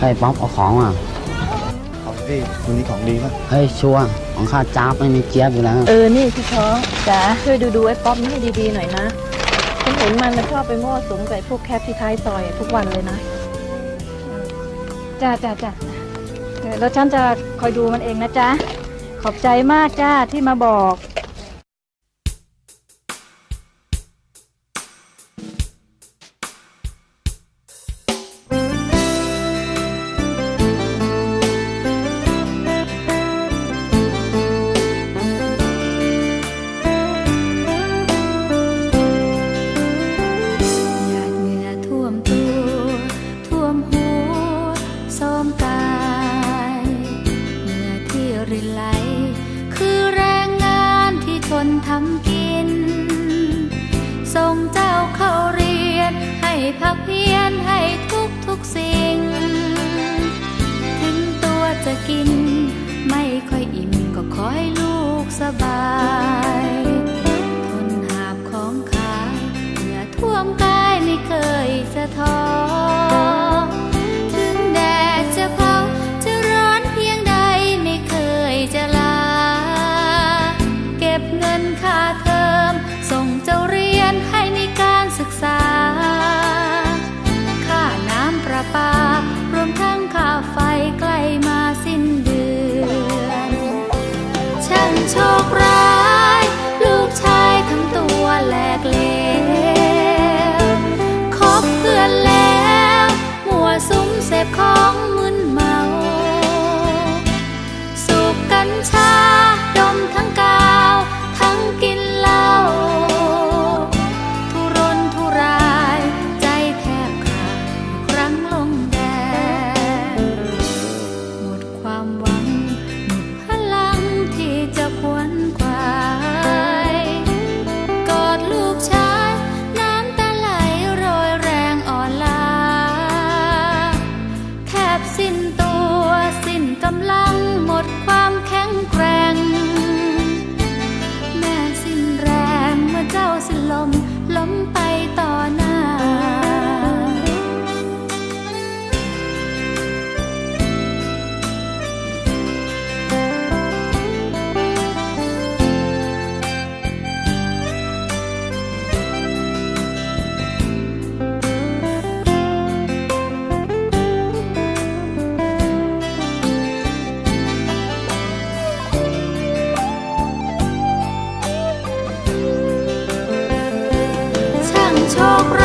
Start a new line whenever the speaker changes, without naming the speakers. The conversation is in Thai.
เฮ้ยป๊อปเอาของอะ
ของดีวันนี้ของดีป่ะ
เฮ้ยชัวร์ของข้าจ้าบไม่มีเจี๊ยบอยู่แล้ว
เออ นี่พี่ช้อจ๋าช่วยดูดูไอ้ป๊อปนี่ให้ดีๆหน่อยนะฉันเห็นมันมันชอบไปมั่วสุมใส่พวกแคปที่ท้ายซอยทุกวันเลยนะ
จ้าจ้าจ้าแล้วฉันจะคอยดูมันเองนะจ๊ะ ขอบใจมากจ้าที่มาบอก
นทำกิน ส่งเจ้าเข้าเรียน ให้พักเพียนให้ทุกทุกสิ่ง ถึงตัวจะกิน ไม่ค่อยอิ่มก็คอยลูกสบาย ทนหาบของขายเหงื่อท่วมกายไม่เคยจะท้อ someone talk